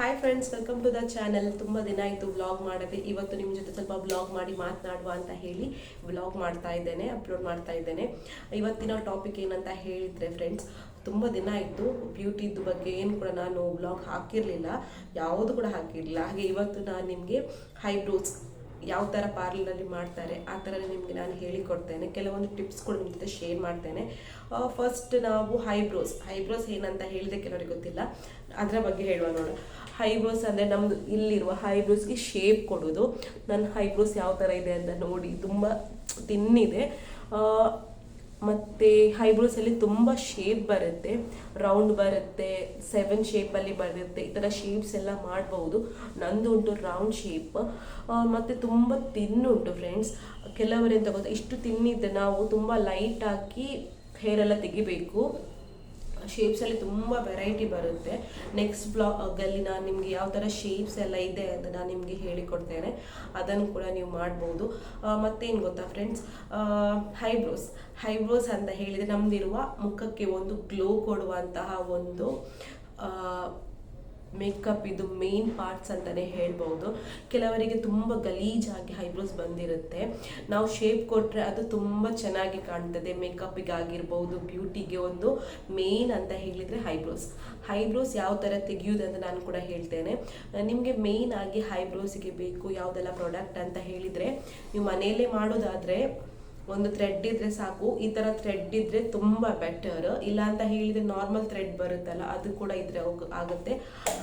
Hi friends welcome to the channel ತುಂಬ ದಿನ ಆಯಿತು ವ್ಲಾಗ್ ಮಾಡದೆ. ಇವತ್ತು ನಿಮ್ಮ ಜೊತೆ ಸ್ವಲ್ಪ ವ್ಲಾಗ್ ಮಾಡಿ ಮಾತನಾಡುವ ಅಂತ ಹೇಳಿ ವ್ಲಾಗ್ ಮಾಡ್ತಾ ಇದ್ದೇನೆ ಅಪ್ಲೋಡ್ ಮಾಡ್ತಾ ಇದ್ದೇನೆ. ಇವತ್ತಿನ ಟಾಪಿಕ್ ಏನಂತ ಹೇಳಿದರೆ ಫ್ರೆಂಡ್ಸ್ ತುಂಬ ದಿನ ಆಯಿತು. ಬ್ಯೂಟಿದು ಬಗ್ಗೆ ಏನು ಕೂಡ ನಾನು ವ್ಲಾಗ್ ಹಾಕಿರಲಿಲ್ಲ. ಯಾವುದು ಕೂಡ ಹಾಕಿರಲಿಲ್ಲ. ಹಾಗೆ ಇವತ್ತು ನಾನು ನಿಮಗೆ ಹೈಬ್ರೋಸ್ ಯಾವ ಥರ ಪಾರ್ಲರಲ್ಲಿ ಮಾಡ್ತಾರೆ, ಆ ಥರ ನಿಮಗೆ ನಾನು ಹೇಳಿಕೊಡ್ತೇನೆ. ಕೆಲವೊಂದು ಟಿಪ್ಸ್ಗಳು ನಿಮ್ಮ ಜೊತೆ ಶೇರ್ ಮಾಡ್ತೇನೆ. ಫಸ್ಟ್ ನಾವು ಹೈಬ್ರೋಸ್ ಹೈಬ್ರೋಸ್ ಏನಂತ ಹೇಳಿದೆ ಕೆಲವರಿಗೆ ಗೊತ್ತಿಲ್ಲ. ಅದರ ಬಗ್ಗೆ ಹೇಳುವ ನೋಡು. ಹೈಬ್ರೋಸ್ ಅಂದರೆ ನಮ್ಮದು ಇಲ್ಲಿರುವ ಹೈಬ್ರೋಸ್ಗೆ ಶೇಪ್ ಕೊಡೋದು ನನ್ನ ಹೈಬ್ರೋಸ್ ಯಾವ ಥರ ಇದೆ ಅಂತ ನೋಡಿ, ತುಂಬ ತಿನ್ನಿದೆ ಮತ್ತು ಹೈಬ್ರೋಸಲ್ಲಿ ತುಂಬ ಶೇಪ್ ಬರುತ್ತೆ ರೌಂಡ್ ಬರುತ್ತೆ ಸೆವೆನ್ ಶೇಪಲ್ಲಿ ಬರುತ್ತೆ, ಈ ಥರ ಶೇಪ್ಸ್ ಎಲ್ಲ ಮಾಡ್ಬೋದು. ನಂದು ಉಂಟು ರೌಂಡ್ ಶೇಪ್ ಮತ್ತು ತುಂಬ ತಿನ್ನುಂಟು ಫ್ರೆಂಡ್ಸ್ ಕೆಲವರೇನು ತಗೋತಾರೆ ಇಷ್ಟು ತಿನ್ನಿದ್ರೆ ನಾವು ತುಂಬ ಲೈಟ್ ಹಾಕಿ ಹೇರ್ ಎಲ್ಲ ತೆಗಿಬೇಕು. ಶೇಪ್ಸಲ್ಲಿ ತುಂಬ ವೆರೈಟಿ ಬರುತ್ತೆ. ನೆಕ್ಸ್ಟ್ ಬ್ಲಾಗಲ್ಲಿ ನಾನು ನಿಮಗೆ ಯಾವ ಥರ ಶೇಪ್ಸ್ ಎಲ್ಲ ಇದೆ ಅಂತ ನಾನು ನಿಮಗೆ ಹೇಳಿಕೊಡ್ತೇನೆ. ಅದನ್ನು ಕೂಡ ನೀವು ಮಾಡ್ಬೋದು. ಮತ್ತೇನು ಗೊತ್ತಾ ಫ್ರೆಂಡ್ಸ್ ಹೈಬ್ರೋಸ್ ಹೈಬ್ರೋಸ್ ಅಂತ ಹೇಳಿದರೆ ನಮ್ದಿರುವ ಮುಖಕ್ಕೆ ಒಂದು ಗ್ಲೋ ಕೊಡುವಂತಹ ಒಂದು ಮೇಕಪ್ ಇದು ಮೇನ್ ಪಾರ್ಟ್ಸ್ ಅಂತಲೇ ಹೇಳ್ಬೋದು. ಕೆಲವರಿಗೆ ತುಂಬ ಗಲೀಜಾಗಿ ಹೈಬ್ರೋಸ್ ಬಂದಿರುತ್ತೆ. ನಾವು ಶೇಪ್ ಕೊಟ್ಟರೆ ಅದು ತುಂಬ ಚೆನ್ನಾಗಿ ಕಾಣ್ತದೆ. ಮೇಕಪ್ಪಿಗೆ ಆಗಿರ್ಬೋದು ಬ್ಯೂಟಿಗೆ ಒಂದು ಮೇನ್ ಅಂತ ಹೇಳಿದರೆ ಹೈಬ್ರೋಸ್ ಹೈಬ್ರೋಸ್ ಯಾವ ಥರ ತೆಗೆಯೋದು ಅಂತ ನಾನು ಕೂಡ ಹೇಳ್ತೇನೆ. ನಿಮಗೆ ಮೇಯ್ನ್ ಆಗಿ ಹೈಬ್ರೋಸಿಗೆ ಬೇಕು ಯಾವುದೆಲ್ಲ ಪ್ರಾಡಕ್ಟ್ ಅಂತ ಹೇಳಿದರೆ, ನೀವು ಮನೆಯಲ್ಲೇ ಮಾಡೋದಾದರೆ ಒಂದು ಥ್ರೆಡ್ ಇದ್ರೆ ಸಾಕು, ಈ ತರ ಥ್ರೆಡ್ ಇದ್ರೆ ತುಂಬಾ ಬೆಟರ್ ಇಲ್ಲ ಅಂತ ಹೇಳಿದ್ರೆ ನಾರ್ಮಲ್ ಥ್ರೆಡ್ ಬರುತ್ತಲ್ಲ, ಅದು ಕೂಡ ಇದ್ರೆ ಆಗುತ್ತೆ.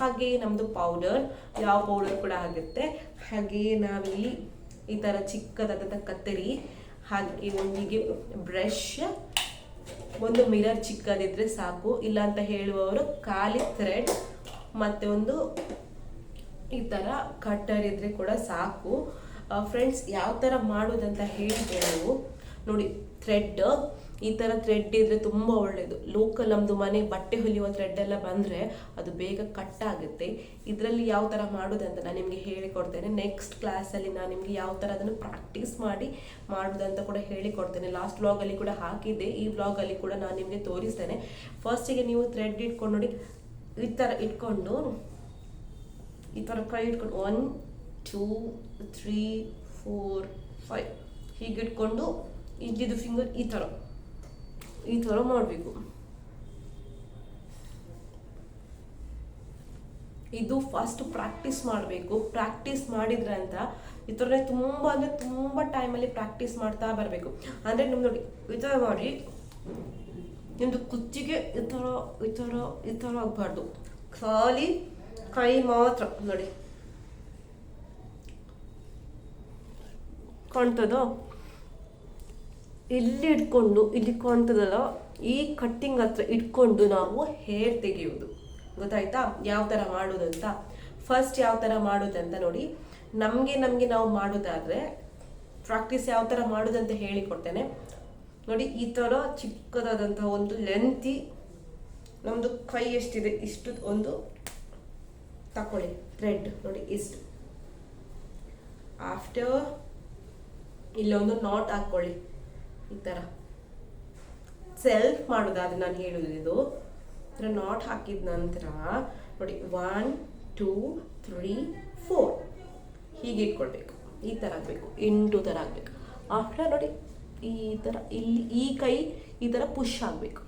ಹಾಗೆ ನಮ್ದು ಪೌಡರ್ ಯಾವ ಪೌಡರ್ ಕೂಡ ಆಗುತ್ತೆ. ಹಾಗೆ ನಾವಿಲ್ಲಿ ಈ ತರ ಚಿಕ್ಕದಾದಂಥ ಕತ್ತರಿ, ಹಾಗೆ ಒಂದಿಗೆ ಬ್ರಷ್ ಒಂದು ಮಿರರ್ ಚಿಕ್ಕದಿದ್ರೆ ಸಾಕು. ಇಲ್ಲ ಅಂತ ಹೇಳುವವರು ಖಾಲಿ ಥ್ರೆಡ್ ಮತ್ತೆ ಒಂದು ಈ ಥರ ಕಟ್ಟರ್ ಇದ್ರೆ ಕೂಡ ಸಾಕು. ಫ್ರೆಂಡ್ಸ್ ಯಾವ ಥರ ಮಾಡೋದಂತ ಹೇಳಿದೆ ನಾವು, ನೋಡಿ ಥ್ರೆಡ್ ಈ ಥರ ಥ್ರೆಡ್ ಇದ್ರೆ ತುಂಬ ಒಳ್ಳೆಯದು ಲೋಕಲ್ ನಮ್ಮದು ಮನೆ ಬಟ್ಟೆ ಹೊಲಿಯುವ ಥ್ರೆಡ್ ಎಲ್ಲ ಬಂದರೆ ಅದು ಬೇಗ ಕಟ್ ಆಗುತ್ತೆ. ಇದರಲ್ಲಿ ಯಾವ ಥರ ಮಾಡೋದಂತ ನಾನು ನಿಮಗೆ ಹೇಳಿಕೊಡ್ತೇನೆ. ನೆಕ್ಸ್ಟ್ ಕ್ಲಾಸಲ್ಲಿ ನಾನು ನಿಮಗೆ ಯಾವ ಥರ ಅದನ್ನು ಪ್ರಾಕ್ಟೀಸ್ ಮಾಡಿ ಮಾಡೋದಂತ ಕೂಡ ಹೇಳಿಕೊಡ್ತೇನೆ. ಲಾಸ್ಟ್ ವ್ಲಾಗಲ್ಲಿ ಕೂಡ ಹಾಕಿದ್ದೆ. ಈ ವ್ಲಾಗಲ್ಲಿ ಕೂಡ ನಾನು ನಿಮಗೆ ತೋರಿಸ್ತೇನೆ. ಫಸ್ಟಿಗೆ ನೀವು ಥ್ರೆಡ್ ಇಟ್ಕೊಂಡು ನೋಡಿ, ಈ ಥರ ಇಟ್ಕೊಂಡು, ಈ ಥರ ಕೈ ಇಟ್ಕೊಂಡು one two three four five ಹೀಗಿಟ್ಕೊಂಡು ಇದ್ದಿದ್ದು ಫಿಂಗರ್ ಈ ಥರ. ಈ ಥರ ಮಾಡಬೇಕು. ಇದು ಫಸ್ಟ್ ಪ್ರಾಕ್ಟೀಸ್ ಮಾಡಬೇಕು. ಪ್ರಾಕ್ಟೀಸ್ ಮಾಡಿದ್ರೆ ಅಂತ ಈ ಥರನೇ ತುಂಬ ಅಂದರೆ ತುಂಬ ಟೈಮಲ್ಲಿ ಪ್ರಾಕ್ಟೀಸ್ ಮಾಡ್ತಾ ಬರಬೇಕು. ಅಂದರೆ ನಿಮ್ಮ ನೋಡಿ, ಈ ಥರ ಮಾಡಿ ನಿಮ್ಮದು ಕುಚ್ಚಿಗೆ ಈ ಥರ ಈ ಥರ ಈ ಥರ ಆಗಬಾರ್ದು. ಖಾಲಿ ಕೈ ಮಾತ್ರ ನೋಡಿ. ಕಾಣ್ತದೋ? ಇಲ್ಲಿ ಇಟ್ಕೊಂಡು, ಇಲ್ಲಿ ಕಾಣ್ತದಲ್ಲ? ಈ ಕಟ್ಟಿಂಗ್ ಹತ್ರ ಇಟ್ಕೊಂಡು ನಾವು ಹೇರ್ ತೆಗೆಯುವುದು. ಗೊತ್ತಾಯ್ತಾ? ಯಾವ ಥರ ಮಾಡೋದಂತ? ಫಸ್ಟ್ ಯಾವ ಥರ ಮಾಡೋದಂತ ನೋಡಿ. ನಮಗೆ ನಮಗೆ ನಾವು ಮಾಡೋದಾದ್ರೆ ಪ್ರಾಕ್ಟೀಸ್ ಯಾವ ಥರ ಮಾಡೋದಂತ ಹೇಳಿಕೊಡ್ತೇನೆ ನೋಡಿ, ಈ ಥರ ಚಿಕ್ಕದಾದಂಥ ಒಂದು ಲೆಂತಿ ನಮ್ಮದು ಕೈ ಎಷ್ಟಿದೆ, ಇಷ್ಟು ಒಂದು ತಕೊಳ್ಳಿ. ಥ್ರೆಡ್ ನೋಡಿ, ಇಷ್ಟು. ಆಫ್ಟರ್ ಇಲ್ಲೊಂದು ನಾಟ್ ಹಾಕ್ಕೊಳ್ಳಿ. ಈ ಥರ ಸೆಲ್ಫ್ ಮಾಡೋದಾದ್ರೆ ನಾನು ಹೇಳೋದು ಇದು. ಥರ ನಾಟ್ ಹಾಕಿದ ನಂತರ ನೋಡಿ ಒನ್ ಟೂ ತ್ರೀ ಫೋರ್ ಹೀಗೆ ಇಟ್ಕೊಳ್ಬೇಕು. ಈ ಥರ ಆಗಬೇಕು. ಎಂಟು ಥರ ಆಗಬೇಕು. ಆಫ್ಟರ್ ನೋಡಿ, ಈ ಥರ ಇಲ್ಲಿ ಈ ಕೈ ಈ ಥರ ಪುಷ್ ಆಗಬೇಕು.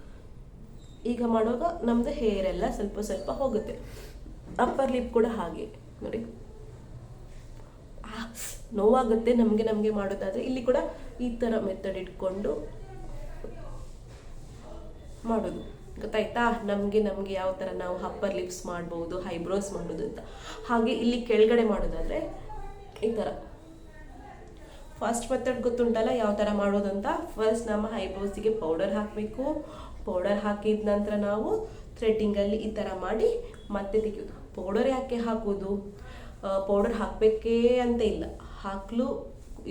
ಈಗ ಮಾಡುವಾಗ ನಮ್ಮದು ಹೇರ್ ಎಲ್ಲ ಸ್ವಲ್ಪ ಸ್ವಲ್ಪ ಹೋಗುತ್ತೆ. ಅಪ್ಪರ್ ಲಿಪ್ ಕೂಡ ಹಾಗೆ. ನೋಡಿ. ನೋವಾಗುತ್ತೆ, ನಮಗೆ ನಮಗೆ ಮಾಡೋದಾದರೆ ಇಲ್ಲಿ ಕೂಡ ಈ ಥರ ಮೆಥಡ್ ಇಟ್ಕೊಂಡು ಮಾಡೋದು. ಗೊತ್ತಾಯ್ತಾ? ನಮಗೆ ನಮಗೆ ಯಾವ ಥರ ನಾವು ಹಪ್ಪರ್ ಲಿಪ್ಸ್ ಮಾಡ್ಬೋದು ಹೈಬ್ರೋಸ್ ಮಾಡೋದು ಅಂತ. ಹಾಗೆ ಇಲ್ಲಿ ಕೆಳಗಡೆ ಮಾಡೋದಾದರೆ ಈ ಥರ ಫಸ್ಟ್ ಮೆಥಡ್ ಗೊತ್ತುಂಟಲ್ಲ ಯಾವ ಥರ ಮಾಡೋದಂತ ಫಸ್ಟ್ ನಮ್ಮ ಹೈಬ್ರೋಸಿಗೆ ಪೌಡರ್ ಹಾಕಬೇಕು. ಪೌಡರ್ ಹಾಕಿದ ನಂತರ ನಾವು ಥ್ರೆಡ್ಡಿಂಗಲ್ಲಿ ಈ ಥರ ಮಾಡಿ ಮತ್ತೆ ತೆಗೆಯೋದು. ಪೌಡರ್ ಯಾಕೆ ಹಾಕೋದು ಪೌಡರ್ ಹಾಕಬೇಕೇ ಅಂತ ಇಲ್ಲ. ಹಾಕಲು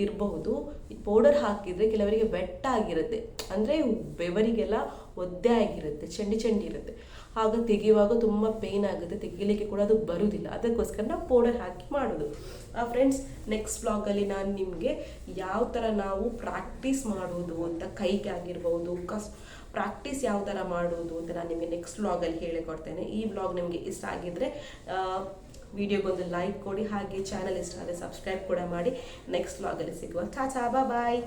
ಇರಬಹುದು. ಪೌಡರ್ ಹಾಕಿದರೆ ಕೆಲವರಿಗೆ ಬೆಟ್ಟ ಆಗಿರುತ್ತೆ. ಅಂದರೆ ಬೆವರಿಗೆಲ್ಲ ಒದ್ದೆ ಆಗಿರುತ್ತೆ, ಚಂಡಿ ಚಂಡಿ ಇರುತ್ತೆ. ಆಗ ತೆಗೆಯುವಾಗ ತುಂಬ ಪೇಯ್ನ್ ಆಗುತ್ತೆ, ತೆಗಿಲಿಕ್ಕೆ ಕೂಡ ಅದು ಬರುವುದಿಲ್ಲ ಅದಕ್ಕೋಸ್ಕರ ನಾವು ಪೌಡರ್ ಹಾಕಿ ಮಾಡೋದು. ಆ ಫ್ರೆಂಡ್ಸ್ ನೆಕ್ಸ್ಟ್ ಬ್ಲಾಗಲ್ಲಿ ನಾನು ನಿಮಗೆ ಯಾವ ಥರ ನಾವು ಪ್ರಾಕ್ಟೀಸ್ ಮಾಡೋದು ಅಂತ ಕೈಗೆ ಆಗಿರ್ಬೋದು ಕಸ್ ಪ್ರಾಕ್ಟೀಸ್ ಯಾವ ಥರ ಮಾಡೋದು ಅಂತ ನಾನು ನಿಮಗೆ ನೆಕ್ಸ್ಟ್ ಬ್ಲಾಗಲ್ಲಿ ಹೇಳಿಕೊಡ್ತೇನೆ. ಈ ಬ್ಲಾಗ್ ನಿಮಗೆ ಇಷ್ಟ ಆಗಿದ್ದರೆ ವಿಡಿಯೋಗೊಂದು ಲೈಕ್ ಕೊಡಿ ಹಾಗೆ ಚಾನಲ್ ಇಷ್ಟ ಆದರೆ ಸಬ್ಸ್ಕ್ರೈಬ್ ಕೂಡ ಮಾಡಿ. ನೆಕ್ಸ್ಟ್ ವ್ಲಾಗಲ್ಲಿ ಸಿಗುವ. ಚಾಚಾ ಬಾಯ್